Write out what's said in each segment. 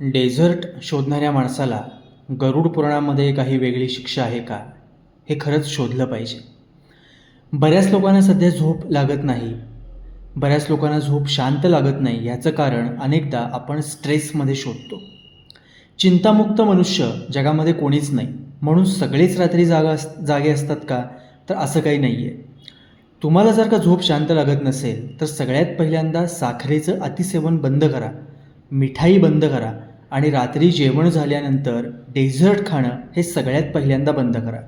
Dessert शोधणाऱ्या माणसाला गरुड पुराणामध्ये काही वेगळी शिक्षा आहे का? हे खरंच शोधलं पाहिजे. बऱ्याच लोकांना सध्या झोप लागत नाही. बऱ्याच लोकांना झोप शांत लागत नाही याचं कारण अनेकदा आपण स्ट्रेसमध्ये शोधतो. चिंतामुक्त मनुष्य जगामध्ये कोणीच नाही. म्हणून सगळेच रात्री जागा अस जागे असतात का? तर असं काही नाही आहे तुम्हाला जर का झोप शांत लागत नसेल तर सगळ्यात पहिल्यांदा साखरेचं अतिसेवन बंद करा. मिठाई बंद करा आणि रात्री जेवण झाल्यानंतर डेझर्ट खाणं हे सगळ्यात पहिल्यांदा बंद करा.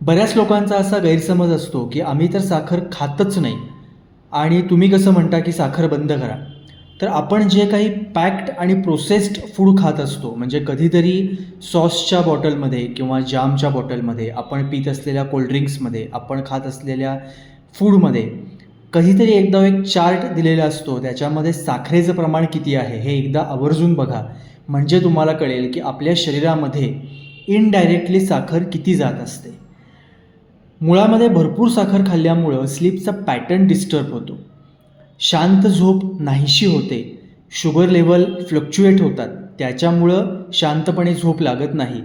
बऱ्याच लोकांचा असा गैरसमज असतो की आम्ही तर साखर खातच नाही. आणि तुम्ही कसं म्हणता की साखर बंद करा? तर आपण जे काही पॅक्ड आणि प्रोसेस्ड फूड खात असतो म्हणजे कधीतरी सॉसच्या बॉटलमध्ये किंवा जामच्या बॉटलमध्ये आपण पित असलेल्या कोल्ड्रिंक्समध्ये आपण खात असलेल्या फूडमध्ये कधीतरी एकदा एक चार्ट दिलेला असतो त्याच्यामध्ये साखरेचं प्रमाण किती आहे हे एकदा आवर्जून बघा. म्हणजे तुम्हाला कळेल की आपल्या शरीरामध्ये इनडायरेक्टली साखर किती जात असते. मुळामध्ये भरपूर साखर खाल्ल्यामुळं स्लीपचा पॅटर्न डिस्टर्ब होतो. शांत झोप नाहीशी होते. शुगर लेवल फ्लक्च्युएट होतात. त्याच्यामुळं शांतपणे झोप लागत नाही.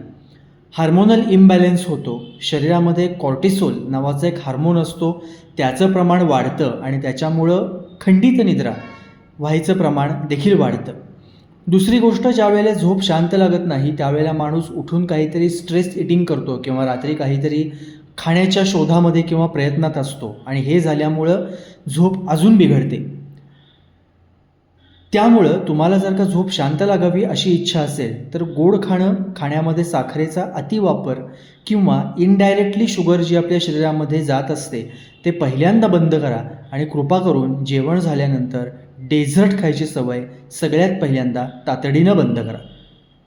हार्मोनल इम्बॅलेन्स होतो. शरीरामध्ये कॉर्टिसोल नावाचा एक हार्मोन असतो. त्याचं प्रमाण वाढतं आणि त्याच्यामुळं खंडित निद्रा व्हायचं प्रमाण देखील वाढतं. दुसरी गोष्ट ज्यावेळेला झोप शांत लागत नाही त्यावेळेला माणूस उठून काहीतरी स्ट्रेस इटिंग करतो किंवा रात्री काहीतरी खाण्याच्या शोधामध्ये किंवा प्रयत्नात असतो. आणि हे झाल्यामुळं झोप अजून बिघडते. त्यामुळं तुम्हाला जर का झोप शांत लागावी अशी इच्छा असेल तर गोड खाणं खाण्यामध्ये साखरेचा अतिवापर किंवा इनडायरेक्टली शुगर जी आपल्या शरीरामध्ये जात असते ते पहिल्यांदा बंद करा आणि कृपा करून जेवण झाल्यानंतर डेझर्ट खायची सवय सगळ्यात पहिल्यांदा तातडीनं बंद करा.